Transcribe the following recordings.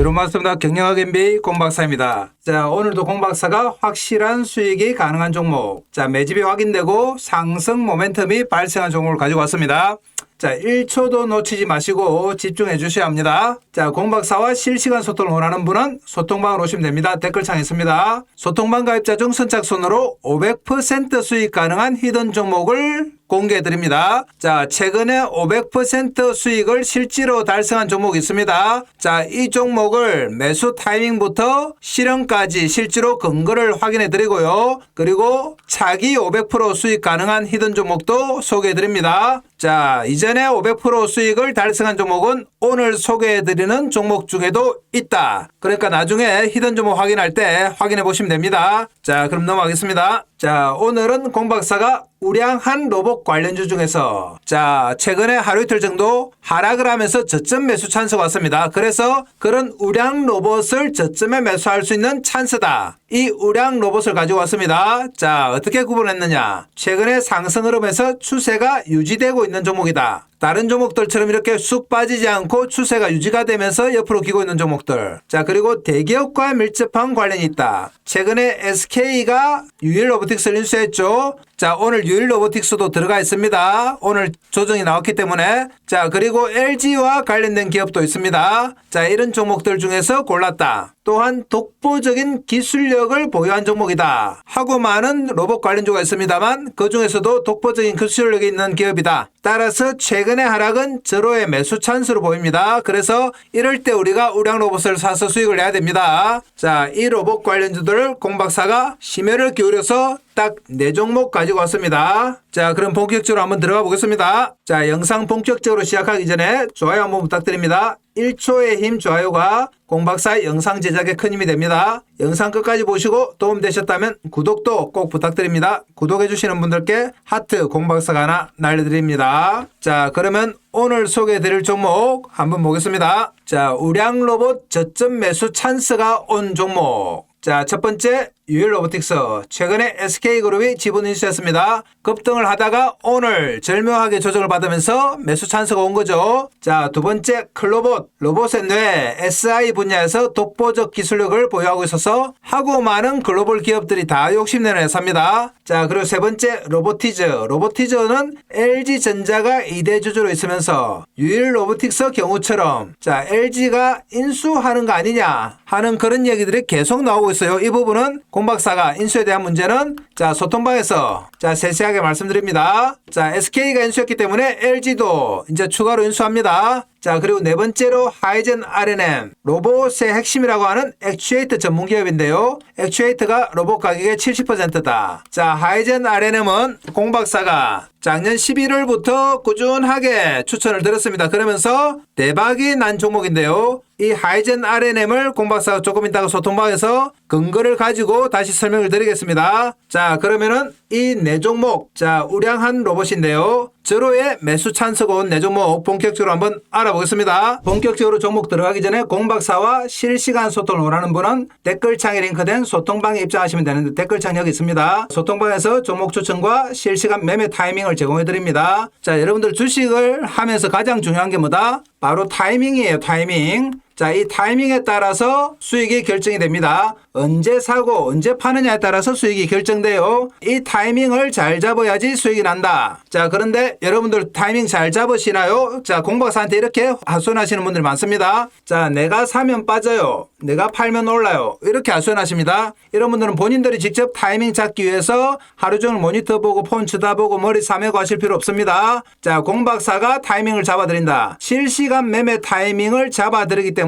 여러분 반갑습니다. 경영학 MBA 공박사입니다. 자, 오늘도 공박사가 확실한 수익이 가능한 종목. 자, 매집이 확인되고 상승 모멘텀이 발생한 종목을 가지고 왔습니다. 자, 1초도 놓치지 마시고 집중해 주셔야 합니다. 자, 공박사와 실시간 소통을 원하는 분은 소통방으로 오시면 됩니다. 댓글창에 있습니다. 소통방 가입자 중 선착순으로 500% 수익 가능한 히든 종목을 공개해 드립니다. 자, 최근에 500% 수익을 실제로 달성한 종목이 있습니다. 자, 이 종목을 매수 타이밍부터 실현까지 실제로 근거를 확인해 드리고요. 그리고 차기 500% 수익 가능한 히든 종목도 소개해 드립니다. 자, 이전에 500% 수익을 달성한 종목은 오늘 소개해 드리는 종목 중에도 있다. 그러니까 나중에 히든 종목 확인할 때 확인해 보시면 됩니다. 자, 그럼 넘어가겠습니다. 자, 오늘은 공박사가 우량한 로봇 관련주 중에서 자, 최근에 하루 이틀 정도 하락을 하면서 저점 매수 찬스가 왔습니다. 그래서 그런 우량 로봇을 저점에 매수할 수 있는 찬스다. 이 우량 로봇을 가지고 왔습니다. 자, 어떻게 구분했느냐? 최근에 상승 흐름에서 추세가 유지되고 있는 종목이다. 다른 종목들처럼 이렇게 쑥 빠지지 않고 추세가 유지가 되면서 옆으로 기고 있는 종목들. 자, 그리고 대기업과 밀접한 관련이 있다. 최근에 SK가 유일 로보틱스를 인수했죠. 자, 오늘 유일 로보틱스도 들어가 있습니다. 오늘 조정이 나왔기 때문에. 자, 그리고 LG와 관련된 기업도 있습니다. 자, 이런 종목들 중에서 골랐다. 또한 독보적인 기술력을 보유한 종목이다. 하고 많은 로봇 관련주가 있습니다만 그 중에서도 독보적인 기술력이 있는 기업이다. 따라서 최근 의 하락은 저로의 매수 찬스로 보입니다. 그래서 이럴 때 우리가 우량 로봇을 사서 수익을 내야 됩니다. 자, 이 로봇 관련주들을 공박사가 심혈을 기울여서 딱 네 종목 가지고 왔습니다. 자, 그럼 본격적으로 한번 들어가 보겠습니다. 자, 영상 본격적으로 시작하기 전에 좋아요 한번 부탁드립니다. 1초의 힘 좋아요가 공박사의 영상 제작에 큰 힘이 됩니다. 영상 끝까지 보시고 도움되셨다면 구독도 꼭 부탁드립니다. 구독해주시는 분들께 하트 공박사가 하나 날려드립니다. 자, 그러면 오늘 소개해드릴 종목 한번 보겠습니다. 자, 우량 로봇 저점 매수 찬스가 온 종목. 자, 첫 번째 유일 로보틱스 최근에 SK그룹이 지분 인수했습니다. 급등을 하다가 오늘 절묘하게 조정을 받으면서 매수 찬스가 온 거죠. 자, 두 번째 클로봇 로봇의 뇌 SI 분야에서 독보적 기술력을 보유하고 있어서 하고 많은 글로벌 기업들이 다 욕심내는 회사입니다. 자, 그리고 세 번째 로보티즈 로보티즈는 LG전자가 2대 주주로 있으면서 유일 로보틱스 경우처럼 자, LG가 인수하는 거 아니냐 하는 그런 얘기들이 계속 나오고 있어요. 이 부분은 공박사가 인수에 대한 문제는 자 소통방에서 자 세세하게 말씀드립니다. 자 SK가 인수했기 때문에 LG도 이제 추가로 인수합니다. 자 그리고 네 번째로 하이젠 R&M 로봇의 핵심이라고 하는 액추에이터 전문 기업인데요. 액추에이터가 로봇 가격의 70%다. 자 하이젠 R&M은 공박사가 작년 11월부터 꾸준하게 추천을 드렸습니다. 그러면서 대박이 난 종목인데요. 이 하이젠 R&M을 공박사가 조금 이따가 소통방에서 근거를 가지고 다시 설명을 드리겠습니다. 자 그러면은 이 네 종목 자 우량한 로봇인데요. 저로의 매수 찬스가 온 네 종목 본격적으로 한번 알아보겠습니다. 본격적으로 종목 들어가기 전에 공박사와 실시간 소통을 원하는 분은 댓글창에 링크된 소통방에 입장하시면 되는데 댓글창 여기 있습니다. 소통방에서 종목 추천과 실시간 매매 타이밍을 제공해 드립니다. 자 여러분들 주식을 하면서 가장 중요한 게 뭐다? 바로 타이밍이에요. 타이밍. 자, 이 타이밍에 따라서 수익이 결정이 됩니다. 언제 사고 언제 파느냐에 따라서 수익이 결정돼요. 이 타이밍을 잘 잡아야지 수익이 난다. 자, 그런데 여러분들 타이밍 잘 잡으시나요? 자, 공박사한테 이렇게 하소연하시는 분들 많습니다. 자, 내가 사면 빠져요. 내가 팔면 올라요. 이렇게 하소연하십니다. 이런 분들은 본인들이 직접 타이밍 잡기 위해서 하루 종일 모니터 보고 폰 쳐다보고 머리 싸매고 하실 필요 없습니다. 자, 공박사가 타이밍을 잡아드린다. 실시간 매매 타이밍을 잡아드리기 때문에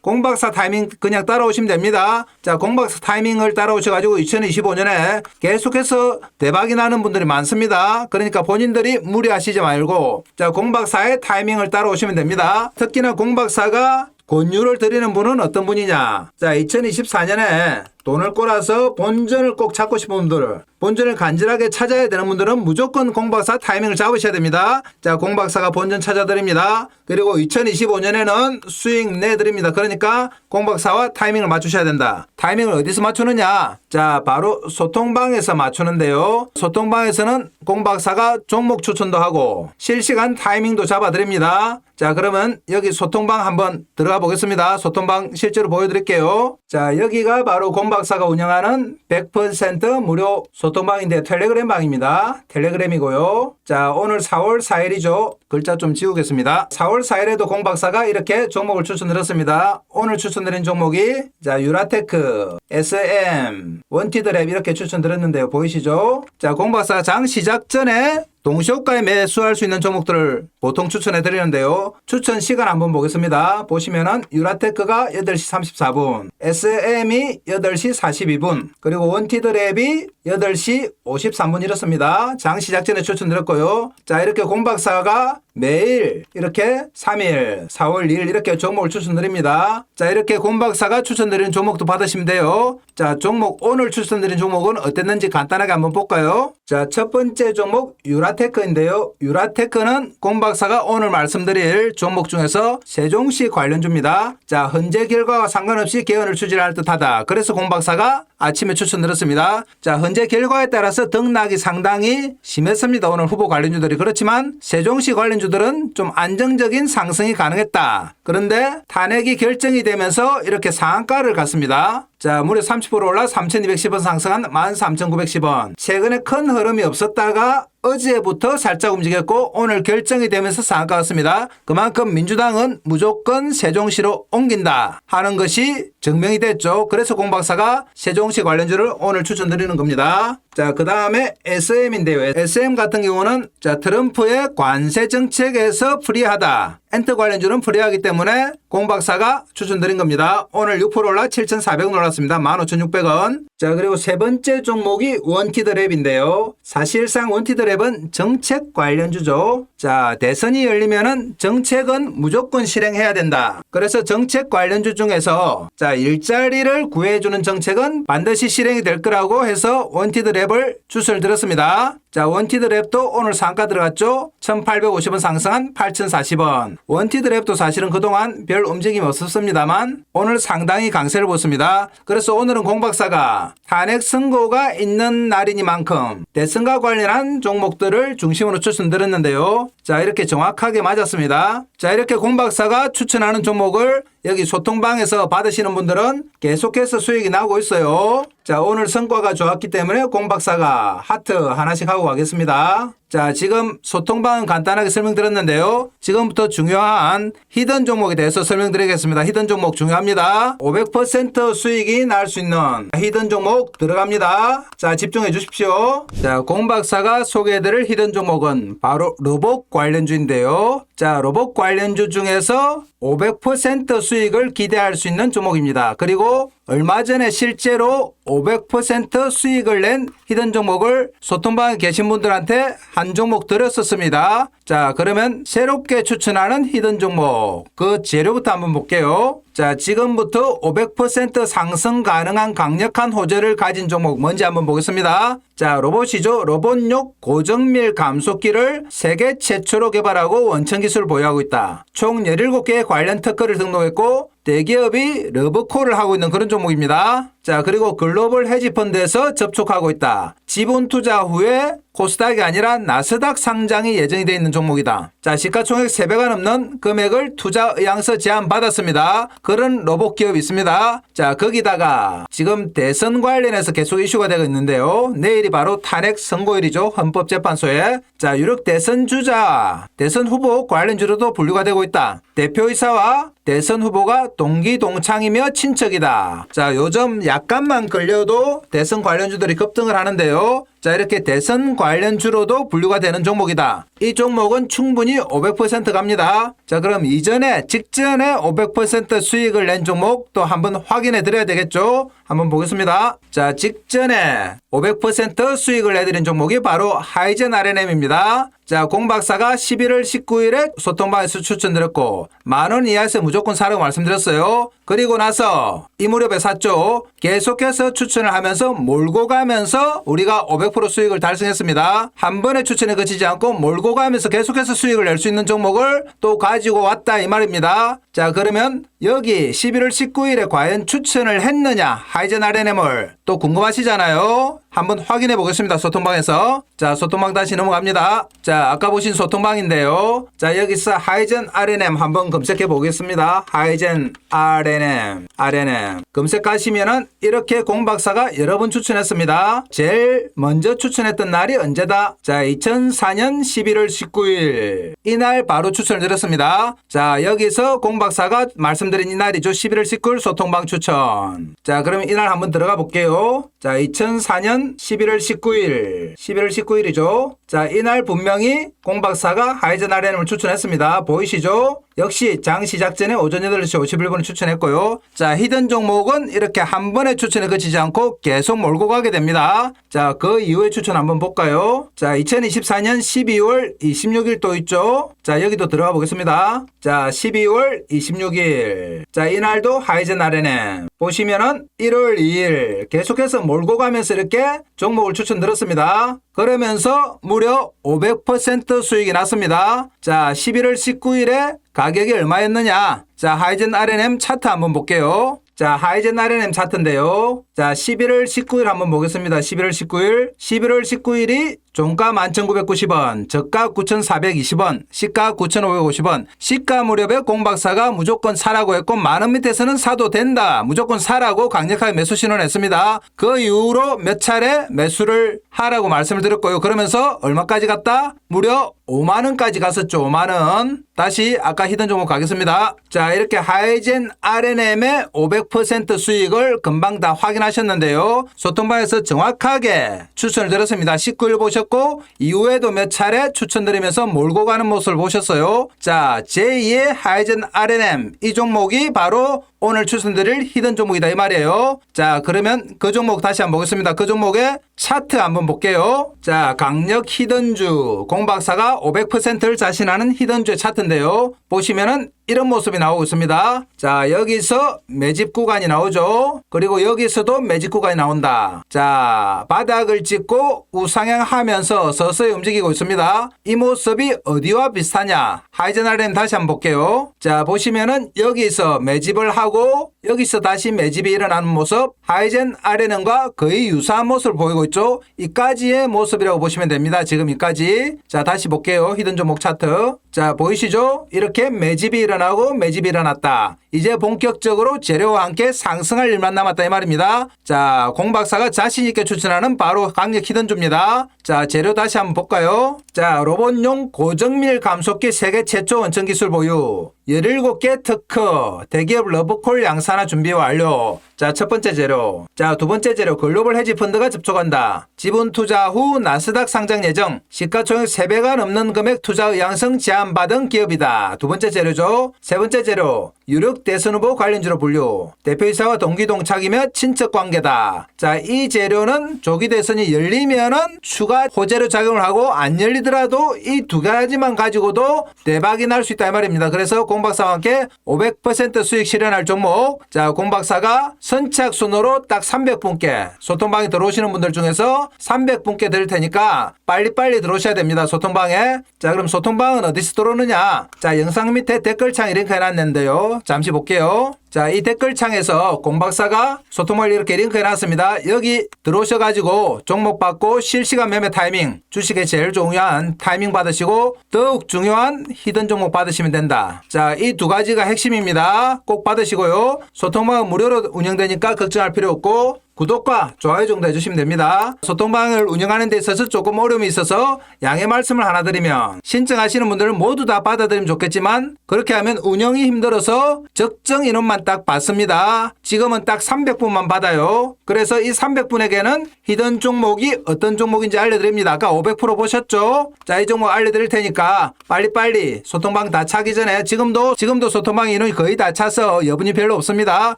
공박사 타이밍 그냥 따라오시면 됩니다. 자, 공박사 타이밍을 따라오셔가지고 2025년에 계속해서 대박이 나는 분들이 많습니다. 그러니까 본인들이 무리하시지 말고 자, 공박사의 타이밍을 따라오시면 됩니다. 특히나 공박사가 권유를 드리는 분은 어떤 분이냐? 자, 2024년에 돈을 꼬라서 본전을 꼭 찾고 싶은 분들, 본전을 간절하게 찾아야 되는 분들은 무조건 공박사 타이밍을 잡으셔야 됩니다. 자, 공박사가 본전 찾아드립니다. 그리고 2025년에는 수익 내드립니다. 그러니까 공박사와 타이밍을 맞추셔야 된다. 타이밍을 어디서 맞추느냐? 자, 바로 소통방에서 맞추는데요. 소통방에서는 공박사가 종목 추천도 하고 실시간 타이밍도 잡아드립니다. 자, 그러면 여기 소통방 한번 들어가 보겠습니다. 소통방 실제로 보여드릴게요. 자, 여기가 바로 공박사 가 운영하는 100% 무료 소통방인데 텔레그램 방입니다. 텔레그램이고요. 자, 오늘 4월 4일이죠. 글자 좀 지우겠습니다. 4월 4일에도 공 박사가 이렇게 종목을 추천드렸습니다. 오늘 추천드린 종목이 자, 유라테크, SM, 원티드랩 이렇게 추천드렸는데요. 보이시죠? 자, 공 박사가 장 시작 전에 동시호가에 매수할 수 있는 종목들을 보통 추천해 드리는데요. 추천 시간 한번 보겠습니다. 보시면은 유라테크가 8시 34분, SM이 8시 42분, 그리고 원티드랩이 8시 53분 이렇습니다. 장 시작 전에 추천드렸고요. 자, 이렇게 공박사가 매일 이렇게 3일, 4월 2일 이렇게 종목을 추천드립니다. 자, 이렇게 공박사가 추천드리는 종목도 받으시면 돼요. 자, 종목 오늘 추천드린 종목은 어땠는지 간단하게 한번 볼까요? 자, 첫 번째 종목 유라테크인데요. 유라테크는 공박사가 오늘 말씀드릴 종목 중에서 세종시 관련주입니다. 자, 현재 결과와 상관없이 개헌을 추진할 듯하다. 그래서 공박사가 아침에 추천드렸습니다. 자, 현재 결과에 따라서 등락이 상당히 심했습니다. 오늘 후보 관련주들이. 그렇지만 세종시 관련주들은 좀 안정적인 상승이 가능했다. 그런데 탄핵이 결정이 되면서 이렇게 상한가를 갔습니다. 자, 무려 30% 올라 3,210원 상승한 13,910원. 최근에 큰 흐름이 없었다가 어제부터 살짝 움직였고 오늘 결정이 되면서 상한가 같습니다. 그만큼 민주당은 무조건 세종시로 옮긴다 하는 것이 증명이 됐죠. 그래서 공박사가 세종시 관련주를 오늘 추천드리는 겁니다. 자, 그 다음에 SM인데요. SM 같은 경우는 자, 트럼프의 관세 정책에서 프리하다. 엔터 관련주는 프리하기 때문에 공박사가 추천드린 겁니다. 오늘 6% 올라 7,400원 올 랐습니다. 15,600원. 자, 그리고 세 번째 종목이 원티드랩인데요. 사실상 원티드랩은 정책 관련주죠. 자, 대선이 열리면은 정책은 무조건 실행해야 된다. 그래서 정책 관련주 중에서 자, 일자리를 구해주는 정책은 반드시 실행이 될 거라고 해서 원티드랩을 주술 들었습니다. 자, 원티드랩도 오늘 상가 들어갔죠? 1,850원 상승한 8,040원. 원티드랩도 사실은 그동안 별 움직임이 없었습니다만 오늘 상당히 강세를 보습니다. 그래서 오늘은 공박사가 탄핵 선고가 있는 날이니만큼 대선과 관련한 종목들을 중심으로 추천드렸는데요. 자, 이렇게 정확하게 맞았습니다. 자, 이렇게 공박사가 추천하는 종목을 여기 소통방에서 받으시는 분들은 계속해서 수익이 나고 있어요. 자, 오늘 성과가 좋았기 때문에 공박사가 하트 하나씩 하고 가겠습니다. 자, 지금 소통방은 간단하게 설명드렸는데요. 지금부터 중요한 히든 종목에 대해서 설명드리겠습니다. 히든 종목 중요합니다. 500% 수익이 날 수 있는 히든 종목 들어갑니다. 자, 집중해 주십시오. 자, 공박사가 소개해드릴 히든 종목은 바로 로봇 관련주인데요. 자, 로봇 관련주 중에서 500% 수익 을 기대할 수 있는 종목입니다. 그리고 얼마 전에 실제로 500% 수익을 낸 히든 종목을 소통방에 계신 분들한테 한 종목 드렸었습니다. 자, 그러면 새롭게 추천하는 히든 종목 그 재료부터 한번 볼게요. 자, 지금부터 500% 상승 가능한 강력한 호재를 가진 종목 뭔지 한번 보겠습니다. 자, 로봇이죠. 로봇용 고정밀 감속기를 세계 최초로 개발하고 원천 기술을 보유하고 있다. 총 17개의 관련 특허를 등록했고 대기업이 러브콜을 하고 있는 그런 종목입니다. 자, 그리고 글로벌 헤지펀드에서 접촉하고 있다. 지분 투자 후에 코스닥이 아니라 나스닥 상장이 예정이 되어 있는 종목이다. 자, 시가총액 3배가 넘는 금액을 투자 의향서 제안 받았습니다. 그런 로봇 기업이 있습니다. 자, 거기다가 지금 대선 관련해서 계속 이슈가 되고 있는데요. 내일이 바로 탄핵 선고일이죠. 헌법재판소에. 자, 유력 대선 주자, 대선 후보 관련주로도 분류가 되고 있다. 대표이사와 대선 후보가 동기 동창이며 친척이다. 자, 요즘 약간만 걸려도 대선 관련주들이 급등을 하는데요. 자, 이렇게 대선 관련주로도 분류가 되는 종목이다. 이 종목은 충분히 500% 갑니다. 자, 그럼 이전에 직전에 500% 수익을 낸 종목 또 한번 확인해 드려야 되겠죠? 한번 보겠습니다. 자, 직전에 500% 수익을 내드린 종목이 바로 하이젠 RNM입니다. 자, 공박사가 11월 19일에 소통방에서 추천드렸고 만원 이하에서 무조건 사라고 말씀드렸어요. 그리고 나서 이 무렵에 샀죠. 계속해서 추천을 하면서 몰고 가면서 우리가 500% 수익을 달성했습니다. 한 번에 추천에 그치지 않고 몰고 가면서 계속해서 수익을 낼 수 있는 종목을 또 가지고 왔다 이 말입니다. 자, 그러면 여기 11월 19일에 과연 추천을 했느냐 하이젠 RNM을 또 궁금하시잖아요. 한번 확인해 보겠습니다. 소통방에서. 자, 소통방 다시 넘어갑니다. 자, 아까 보신 소통방인데요. 자, 여기서 하이젠 RNM 한번 검색해 보겠습니다. 하이젠 RNM, RNM. 검색하시면은 이렇게 공박사가 여러 번 추천했습니다. 제일 먼저 추천했던 날이 언제다? 자, 2004년 11월 19일. 이날 바로 추천을 드렸습니다. 자, 여기서 공박사가 말씀 드린 이 날이죠. 11월 19일 소통방 추천. 자, 그럼 이날 한번 들어가 볼게요. 자, 2004년 11월 19일. 11월 19일이죠. 자, 이날 분명히 공박사가 하이젠 RNM을 추천했습니다. 보이시죠? 역시 장 시작 전에 오전 8시 51분을 추천했고요. 자, 히든 종목은 이렇게 한 번에 추천에 그치지 않고 계속 몰고 가게 됩니다. 자, 그 이후에 추천 한번 볼까요? 자, 2024년 12월 26일 또 있죠? 자, 여기도 들어가 보겠습니다. 자, 12월 26일. 자, 이날도 하이젠 RNM. 보시면은 1월 2일 계속해서 몰고 가면서 이렇게 종목을 추천드렸습니다. 그러면서 무려 500% 수익이 났습니다. 자, 11월 19일에 가격이 얼마였느냐? 자, 하이젠 RNM 차트 한번 볼게요. 자, 하이젠 RNM 차트인데요. 자, 11월 19일 한번 보겠습니다. 11월 19일. 11월 19일이 종가 11,990원, 저가 9,420원, 시가 9,550원, 시가 무렵에 공박사가 무조건 사라고 했고 만원 밑에서는 사도 된다. 무조건 사라고 강력하게 매수 신호를 냈습니다. 그 이후로 몇 차례 매수를 하라고 말씀을 드렸고요. 그러면서 얼마까지 갔다? 무려 5만 원까지 갔었죠. 5만 원. 다시 아까 히든 종목 가겠습니다. 자, 이렇게 하이젠 RNM의 500% 수익을 금방 다 확인하셨는데요. 소통방에서 정확하게 추천을 드렸습니다. 19일 보셨고 이후에도 몇 차례 추천드리면서 몰고 가는 모습을 보셨어요. 자, 제2의 하이젠 RNM 이 종목이 바로 오늘 추천드릴 히든 종목이다 이 말이에요. 자, 그러면 그 종목 다시 한번 보겠습니다. 그 종목의 차트 한번 볼게요. 자, 강력 히든주 공박사가 500%를 자신하는 히든주의 차트인데요. 보시면은 이런 모습이 나오고 있습니다. 자, 여기서 매집 구간이 나오죠. 그리고 여기서도 매집 구간이 나온다. 자, 바닥을 찍고 우상향하면서 서서히 움직이고 있습니다. 이 모습이 어디와 비슷하냐? 하이젠 RN 다시 한번 볼게요. 자, 보시면은 여기서 매집을 하고 여기서 다시 매집이 일어나는 모습 하이젠 RN과 거의 유사한 모습을 보이고 있죠. 이까지의 모습이라고 보시면 됩니다. 지금 이까지. 자, 다시 볼게요. 히든 종목 차트. 자, 보이시죠? 이렇게 매집이 일어나고 매집이 일어났다. 이제 본격적으로 재료와 함께 상승할 일만 남았다 이 말입니다. 자, 공박사가 자신 있게 추천하는 바로 강력 히든주입니다. 자, 재료 다시 한번 볼까요? 자, 로봇용 고정밀 감속기 세계 최초 원천 기술 보유. 17개 특허, 대기업 러브콜 양산화 준비 완료. 자, 첫 번째 재료. 자, 두 번째 재료. 글로벌 헤지 펀드가 접촉한다. 지분 투자 후 나스닥 상장 예정. 시가총액 3배가 넘는 금액 투자 의향성 제안받은 기업이다. 두 번째 재료죠. 세 번째 재료. 유력 대선 후보 관련주로 분류. 대표이사와 동기 동착이며 친척 관계다. 자, 이 재료는 조기 대선이 열리면은 추가 호재로 작용을 하고 안 열리더라도 이 두 가지만 가지고도 대박이 날 수 있다 이 말입니다. 그래서 공박사와 함께 500% 수익 실현할 종목. 자, 공박사가 선착 순으로 딱 300분께 소통방에 들어오시는 분들 중에서 300분께 드릴 테니까 빨리빨리 들어오셔야 됩니다. 소통방에. 자, 그럼 소통방은 어디서 들어오느냐? 자, 영상 밑에 댓글창 링크 해놨는데요. 잠시 볼게요. 자, 이 댓글창에서 공박사가 소통을 이렇게 링크 해놨습니다. 여기 들어오셔가지고 종목 받고 실시간 매매 타이밍, 주식의 제일 중요한 타이밍 받으시고 더욱 중요한 히든 종목 받으시면 된다. 자, 이 두 가지가 핵심입니다. 꼭 받으시고요. 소통방은 무료로 운영되니까 걱정할 필요 없고 구독과 좋아요 정도 해주시면 됩니다. 소통방을 운영하는 데 있어서 조금 어려움이 있어서 양해 말씀을 하나 드리면 신청하시는 분들은 모두 다 받아들이면 좋겠지만 그렇게 하면 운영이 힘들어서 적정 인원만 딱 받습니다. 지금은 딱 300분만 받아요. 그래서 이 300분에게는 히든 종목이 어떤 종목인지 알려드립니다. 아까 500% 보셨죠? 자, 이 종목 알려드릴 테니까 빨리빨리 소통방 다 차기 전에 지금도 지금도 소통방 인원이 거의 다 차서 여분이 별로 없습니다.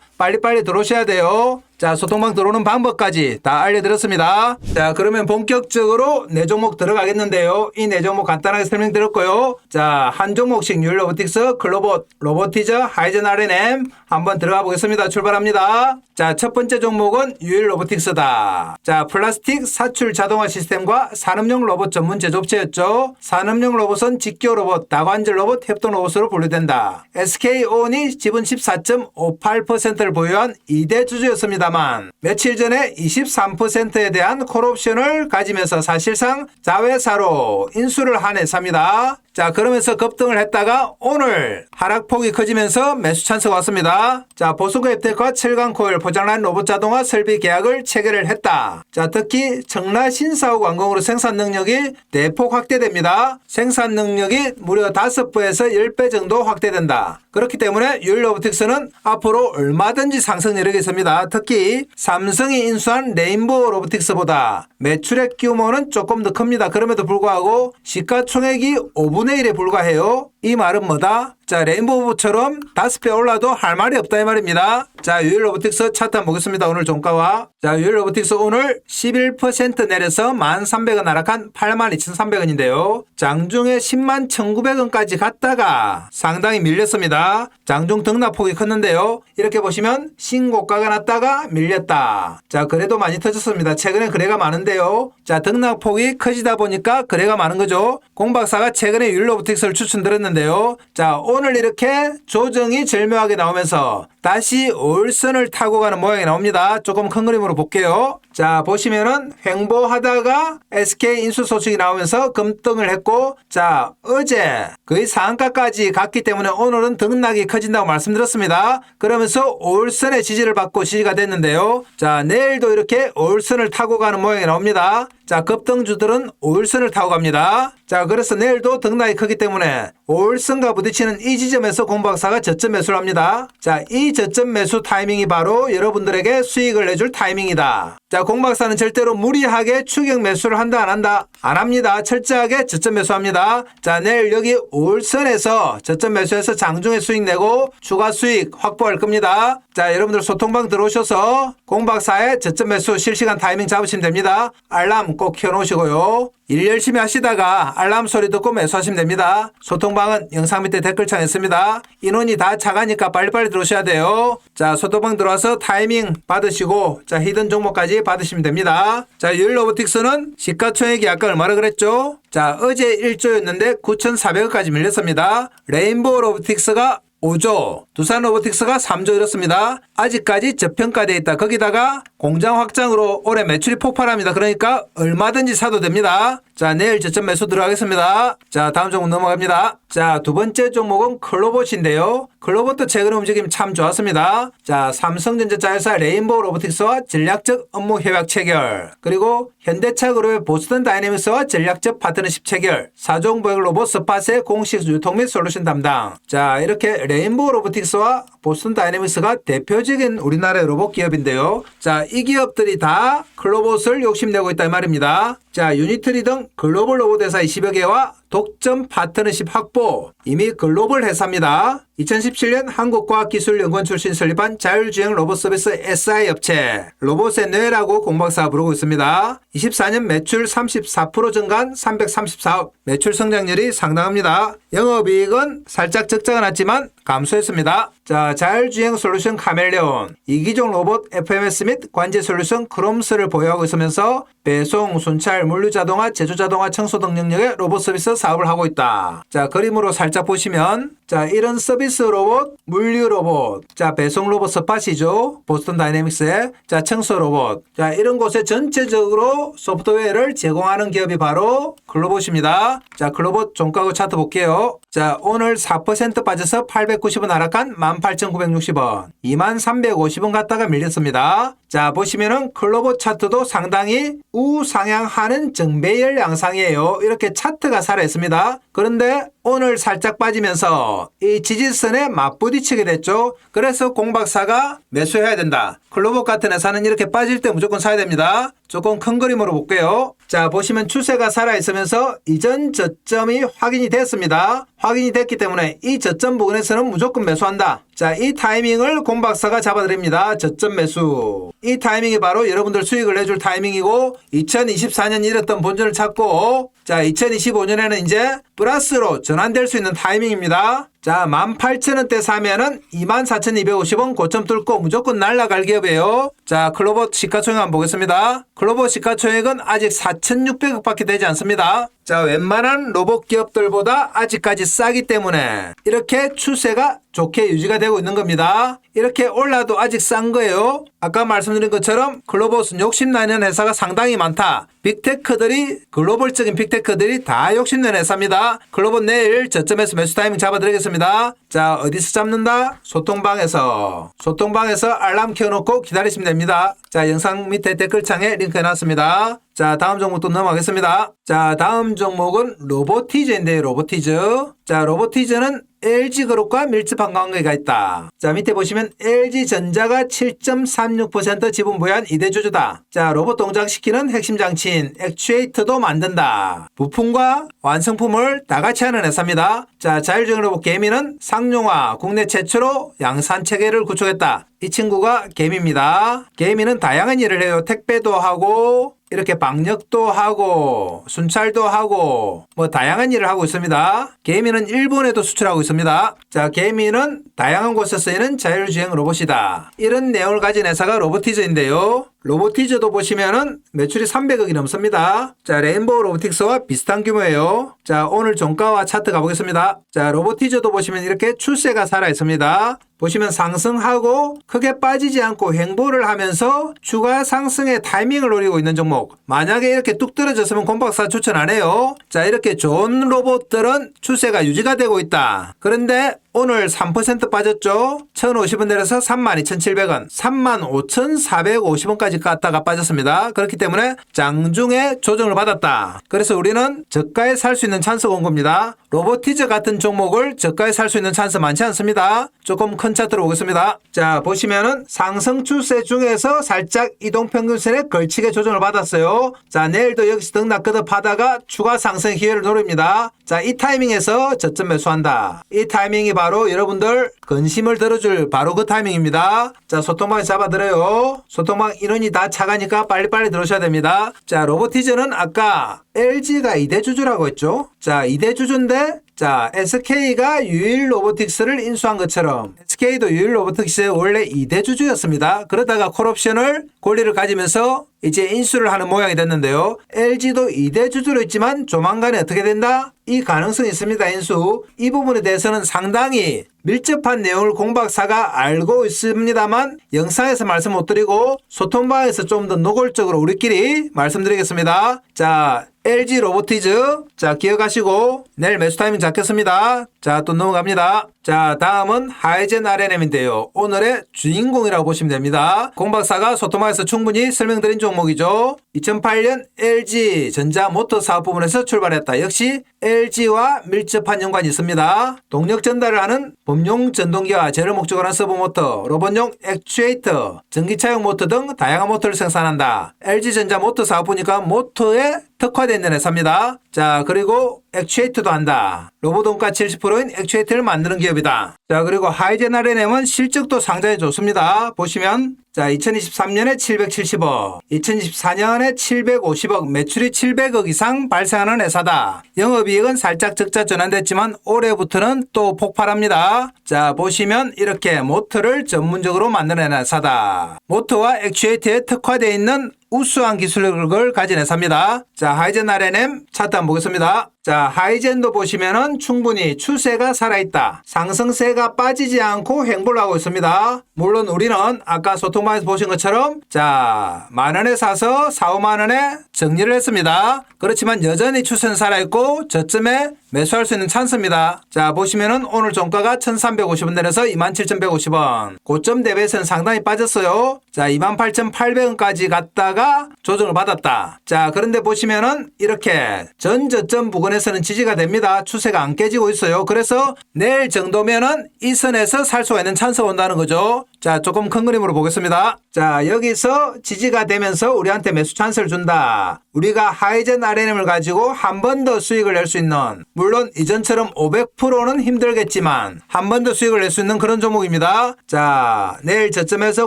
빨리빨리 들어오셔야 돼요. 자, 소통방 들어오는 방법까지 다 알려드렸습니다. 자, 그러면 본격적으로 네 종목 들어가겠는데요. 이 네 종목 간단하게 설명드렸고요. 자, 한 종목씩 뉴 로보틱스, 클로봇, 로보티즈, 하이젠 R&M 한번 들어가 보겠습니다. 출발합니다. 자, 첫 번째 종목은 유일 로보틱스다. 자, 플라스틱 사출 자동화 시스템과 산업용 로봇 전문 제조업체였죠. 산업용 로봇은 직교 로봇, 다관절 로봇, 협동 로봇으로 분류된다. SK온이 지분 14.58%를 보유한 2대 주주였습니다 만 며칠 전에 23%에 대한 콜옵션을 가지면서 사실상 자회사로 인수를 한 회사입니다. 자, 그러면서 급등을 했다가 오늘 하락폭이 커지면서 매수 찬스가 왔습니다. 자, 보수가 앱텍과 7강 코일 포장라인 로봇 자동화 설비 계약을 체결을 했다. 자, 특히 청라 신사후 관공으로 생산 능력이 대폭 확대됩니다. 생산 능력이 무려 5배에서 10배 정도 확대된다. 그렇기 때문에 유일로보틱스는 앞으로 얼마든지 상승 여력이 있습니다. 특히 삼성이 인수한 레인보우 로보틱스보다 매출액 규모는 조금 더 큽니다. 그럼에도 불구하고 시가총액이 5분의 1에 불과해요. 이 말은 뭐다? 자, 레인보우처럼 5배 올라도 할 말이 없다 이 말입니다. 자, 유일 로보틱스 차트 한번 보겠습니다. 오늘 종가와. 자, 유일 로보틱스 오늘 11% 내려서 1,300원 하락한 82,300원인데요. 장중에 10만 1,900원까지 갔다가 상당히 밀렸습니다. 장중 등락폭이 컸는데요. 이렇게 보시면 신고가가 났다가 밀렸다. 자, 그래도 많이 터졌습니다. 최근에 거래가 많은데요. 자, 등락폭이 커지다 보니까 거래가 많은 거죠. 공박사가 최근에 유일 로보틱스를 추천드렸는데요. 자, 오늘 이렇게 조정이 절묘하게 나오면서 다시 올선을 타고 가는 모양이 나옵니다. 조금 큰 그림으로 볼게요. 자, 보시면은 횡보하다가 SK 인수 소식이 나오면서 금등을 했고, 자, 어제 거의 상한가까지 갔기 때문에 오늘은 등락이 커진다고 말씀드렸습니다. 그러면서 올선의 지지를 받고 지지가 됐는데요. 자, 내일도 이렇게 올선을 타고 가는 모양이 나옵니다. 자, 급등주들은 올선을 타고 갑니다. 자, 그래서 내일도 등락이 크기 때문에 올선과 부딪히는 이 지점에서 공박사가 저점 매수를 합니다. 자, 이 저점 매수 타이밍이 바로 여러분들에게 수익을 내줄 타이밍이다. 자, 공박사는 절대로 무리하게 추격 매수를 한다 안 한다? 안 합니다. 철저하게 저점 매수합니다. 자, 내일 여기 올선에서 저점 매수해서 장중에 수익 내고 추가 수익 확보할 겁니다. 자, 여러분들 소통방 들어오셔서 공박사의 저점 매수 실시간 타이밍 잡으시면 됩니다. 알람 꼭 켜놓으시고요. 일 열심히 하시다가 알람 소리 듣고 매수하시면 됩니다. 소통방은 영상 밑에 댓글창에 있습니다. 인원이 다 차가니까 빨리빨리 들어오셔야 돼요. 자, 소통방 들어와서 타이밍 받으시고, 자, 히든 종목까지 받으시면 됩니다. 자, 유일로보틱스는 시가총액이 아까 얼마나 그랬죠? 자, 어제 1조였는데 9,400억까지 밀렸습니다. 레인보우 로보틱스가 5조, 두산 로보틱스가 3조 이렇습니다. 아직까지 저평가되어 있다. 거기다가 공장 확장으로 올해 매출이 폭발합니다. 그러니까 얼마든지 사도 됩니다. 자, 내일 저점 매수 들어가겠습니다. 자, 다음 종목 넘어갑니다. 자, 두 번째 종목은 클로봇인데요. 클로봇도 최근 움직임 참 좋았습니다. 자, 삼성전자 회사 레인보우 로보틱스와 전략적 업무 협약 체결. 그리고 현대차 그룹의 보스턴 다이내믹스와 전략적 파트너십 체결. 사종 보행 로봇 스팟의 공식 유통 및 솔루션 담당. 자, 이렇게 레인보우 로보틱스와 보스턴 다이내믹스가 대표 적인 우리나라의 로봇 기업인데요. 자, 이 기업들이 다 클로봇을 욕심내고 있다 이 말입니다. 자, 유니트리 등 글로벌 로봇 회사 20여 개와 독점 파트너십 확보. 이미 글로벌 회사입니다. 2017년 한국과학기술연구원 출신 설립한 자율주행 로봇 서비스 SI 업체 로봇의 뇌라고 공박사가 부르고 있습니다. 24년 매출 34% 증가한 334억 매출 성장률이 상당합니다. 영업이익은 살짝 적자가 났지만 감소했습니다. 자, 자율주행 솔루션 카멜레온 이기종 로봇 FMS 및 관제 솔루션 크롬스를 보유하고 있으면서 배송, 순찰, 물류 자동화, 제조 자동화, 청소 등 영역의 로봇 서비스 사업을 하고 있다. 자, 그림으로 살짝 보시면 자, 이런 서비스 로봇, 물류 로봇, 자, 배송 로봇 스팟이죠. 보스턴 다이내믹스의 자, 청소 로봇. 자, 이런 곳에 전체적으로 소프트웨어를 제공하는 기업이 바로 클로봇입니다. 자, 클로봇 종가고 차트 볼게요. 자, 오늘 4% 빠져서 890원 하락한 18,960원. 2350원 갔다가 밀렸습니다. 자, 보시면은 클로버 차트도 상당히 우상향하는 정배열 양상이에요. 이렇게 차트가 살아있습니다. 그런데 오늘 살짝 빠지면서 이 지지선에 맞부딪히게 됐죠. 그래서 공박사가 매수해야 된다. 클로버 같은 회사는 이렇게 빠질 때 무조건 사야 됩니다. 조금 큰 그림으로 볼게요. 자, 보시면 추세가 살아있으면서 이전 저점이 확인이 됐습니다. 확인이 됐기 때문에 이 저점 부근에서는 무조건 매수한다. 자, 이 타이밍을 공박사가 잡아드립니다. 저점 매수. 이 타이밍이 바로 여러분들 수익을 내줄 타이밍이고 2024년 잃었던 본전을 찾고 자, 2025년에는 이제 플러스로 전환될 수 있는 타이밍입니다. 자, 18,000원대 사면은 24,250원 고점 뚫고 무조건 날라갈 기업이에요. 자, 클로버 시가총액 한번 보겠습니다. 클로버 시가총액은 아직 4,600억 밖에 되지 않습니다. 자, 웬만한 로봇 기업들보다 아직까지 싸기 때문에 이렇게 추세가 좋게 유지가 되고 있는 겁니다. 이렇게 올라도 아직 싼 거예요. 아까 말씀드린 것처럼 글로버스는 욕심나는 회사가 상당히 많다. 빅테크들이 글로벌적인 빅테크들이 다 욕심내는 회사입니다. 글로벌 내일 저점에서 매수 타이밍 잡아드리겠습니다. 자 어디서 잡는다? 소통방에서 소통방에서 알람 켜놓고 기다리시면 됩니다. 자 영상 밑에 댓글창에 링크 해놨습니다. 자 다음 종목 또 넘어가겠습니다. 자 다음 종목은 로보티즈인데요. 로보티즈. 자 로보티즈는 LG그룹과 밀접한 관계가 있다. 자 밑에 보시면 LG전자가 7.36% 지분 보유한 이대주주다. 자 로봇 동작시키는 핵심 장치인 액추에이터도 만든다. 부품과 완성품을 다 같이 하는 회사입니다. 자 자율주행 로봇 개미는 상 용화 국내 최초로 양산 체계를 구축했다. 이 친구가 개미입니다. 개미는 다양한 일을 해요. 택배도 하고 이렇게 방역도 하고 순찰도 하고 뭐 다양한 일을 하고 있습니다. 개미는 일본에도 수출하고 있습니다. 자, 개미는 다양한 곳에 쓰이는 자율주행 로봇이다. 이런 내용을 가진 회사가 로보티즈인데요. 로보티즈도 보시면은 매출이 300억이 넘습니다. 자, 레인보우 로보틱스와 비슷한 규모예요. 자, 오늘 종가와 차트 가보겠습니다. 자, 로보티즈도 보시면 이렇게 출세가 살아 있습니다. 보시면 상승하고 크게 빠지지 않고 횡보를 하면서 추가 상승의 타이밍을 노리고 있는 종목. 만약에 이렇게 뚝 떨어졌으면 공박사 추천 안 해요. 자, 이렇게 좋은 로봇들은 추세가 유지가 되고 있다. 그런데 오늘 3% 빠졌죠? 1,050원 내려서 32,700원, 35,450원까지 갔다가 빠졌습니다. 그렇기 때문에 장중에 조정을 받았다. 그래서 우리는 저가에 살 수 있는 찬스가 온 겁니다. 로보티즈 같은 종목을 저가에 살 수 있는 찬스 많지 않습니다. 조금 큰 차트로 오겠습니다. 자, 보시면은 상승 추세 중에서 살짝 이동평균선에 걸치게 조정을 받았어요. 자, 내일도 여기서 등락 거듭하다가 추가 상승 기회를 노립니다. 자, 이 타이밍에서 저점 매수한다. 이 타이밍이 바로 여러분들 근심을 들어줄 바로 그 타이밍입니다. 자, 소통방에 잡아들어요. 소통방 인원이 다 차가니까 빨리빨리 들어오셔야 됩니다. 자, 로보티즈는 아까 LG가 2대 주주라고 했죠. 자, 2대 주주인데 자, SK가 유일 로보틱스를 인수한 것처럼 SK도 유일 로보틱스의 원래 2대 주주였습니다. 그러다가 콜옵션을 권리를 가지면서 이제 인수를 하는 모양이 됐는데요. LG도 2대 주주로 있지만 조만간에 어떻게 된다? 이 가능성이 있습니다. 인수. 이 부분에 대해서는 상당히 밀접한 내용을 공박사가 알고 있습니다만 영상에서 말씀 못 드리고 소통방에서 좀 더 노골적으로 우리끼리 말씀드리겠습니다. 자, LG 로보티즈. 자, 기억하시고 내일 매수 타이밍 잡겠습니다. 자, 또 넘어갑니다. 자, 다음은 하이젠 RNM인데요. 오늘의 주인공이라고 보시면 됩니다. 공박사가 소통방에서 충분히 설명드린 종목이죠. 2008년 LG 전자 모터 사업 부분에서 출발했다. 역시 LG와 밀접한 연관이 있습니다. 동력 전달을 하는 범용 전동기와 제를 목적으로 한 서브 모터, 로봇용 액추에이터, 전기차용 모터 등 다양한 모터를 생산한다. LG전자 모터 사업 보니까 모터에 특화되어 있는 회사입니다. 자, 그리고 액추에이터도 한다. 로봇 원가 70%인 액추에이터를 만드는 기업이다. 자, 그리고 하이젠 RNM은 실적도 상당히 좋습니다. 보시면 자, 2023년에 770억, 2024년에 750억, 매출이 700억 이상 발생하는 회사다. 영업이익은 살짝 적자 전환됐지만 올해부터는 또 폭발합니다. 자, 보시면 이렇게 모터를 전문적으로 만드는 회사다. 모터와 액추에이터에 특화되어 있는 우수한 기술력을 가진 회사입니다. 자, 하이젠 RNM 차트 한번 보겠습니다. 자, 하이젠도 보시면은 충분히 추세가 살아있다. 상승세가 빠지지 않고 횡보를 하고 있습니다. 물론 우리는 아까 소통방에서 보신 것처럼 자, 만 원에 사서 4, 5만 원에 정리를 했습니다. 그렇지만 여전히 추세는 살아있고 저점에 매수할 수 있는 찬스입니다. 자 보시면은 오늘 종가가 1350원 내려서 27,150원 고점 대비해서는 상당히 빠졌어요. 자 28,800원까지 갔다가 조정을 받았다. 자 그런데 보시면은 이렇게 전 저점 부근에서는 지지가 됩니다. 추세가 안 깨지고 있어요. 그래서 내일 정도면은 이 선에서 살 수가 있는 찬스가 온다는 거죠. 자 조금 큰 그림으로 보겠습니다. 자 여기서 지지가 되면서 우리한테 매수 찬스를 준다. 우리가 하이젠 RNM을 가지고 한 번 더 수익을 낼 수 있는 물론 이전처럼 500%는 힘들겠지만 한 번 더 수익을 낼 수 있는 그런 종목입니다. 자 내일 저점에서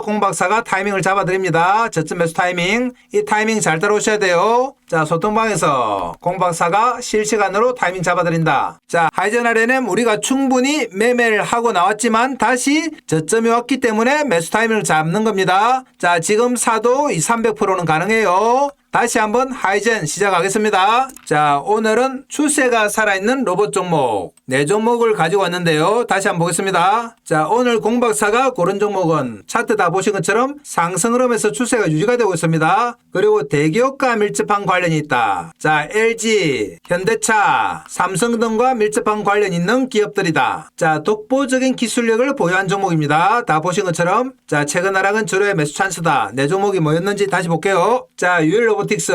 공박사가 타이밍을 잡아드립니다. 저점 매수 타이밍 이 타이밍 잘 따라오셔야 돼요. 자 소통방에서 공박사가 실시간으로 타이밍 잡아드린다. 자 하이젠 RNM 우리가 충분히 매매를 하고 나왔지만 다시 저점이 왔기 때문에 매수 타이밍을 잡는 겁니다. 자 지금 사도 2, 300%는 가능해요. 다시 한번 하이젠 시작하겠습니다. 자, 오늘은 추세가 살아있는 로봇 종목 네 종목을 가지고 왔는데요. 다시 한번 보겠습니다. 자, 오늘 공박사가 고른 종목은 차트 다 보신 것처럼 상승을 하면서 추세가 유지가 되고 있습니다. 그리고 대기업과 밀접한 관련이 있다. 자, LG, 현대차, 삼성 등과 밀접한 관련 있는 기업들이다. 자, 독보적인 기술력을 보유한 종목입니다. 다 보신 것처럼 자, 최근 하락은 주로의 매수 찬스다. 네 종목이 뭐였는지 다시 볼게요. 자, 유일 로 보틱스,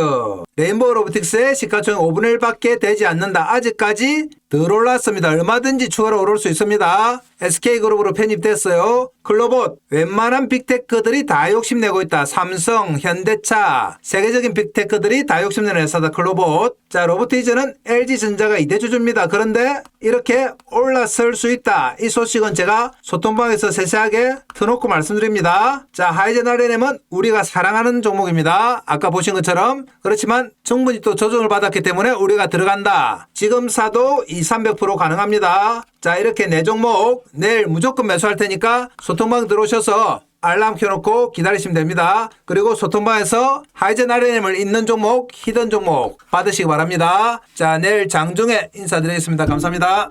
레인보우 로보틱스의 시가총액 5분의 1밖에 되지 않는다. 아직까지 덜 올랐습니다. 얼마든지 추가로 오를 수 있습니다. SK그룹으로 편입됐어요. 클로봇, 웬만한 빅테크들이 다 욕심내고 있다. 삼성, 현대차, 세계적인 빅테크들이 다 욕심내는 회사다. 클로봇. 자, 로보티즈는 LG전자가 이대주주입니다. 그런데 이렇게 올라설 수 있다. 이 소식은 제가 소통방에서 세세하게 터놓고 말씀드립니다. 자, 하이젠 RNM은 우리가 사랑하는 종목입니다. 아까 보신 것처럼. 그렇 지만 충분히 또 조정을 받았기 때문에 우리가 들어간다. 지금 사도 2, 300% 가능합니다. 자, 이렇게 네 종목 내일 무조건 매수할 테니까 소통방 들어오셔서 알람 켜놓고 기다리시면 됩니다. 그리고 소통방에서 하이젠 RNM을 있는 종목, 히든 종목 받으시기 바랍니다. 자, 내일 장중에 인사드리겠습니다. 감사합니다.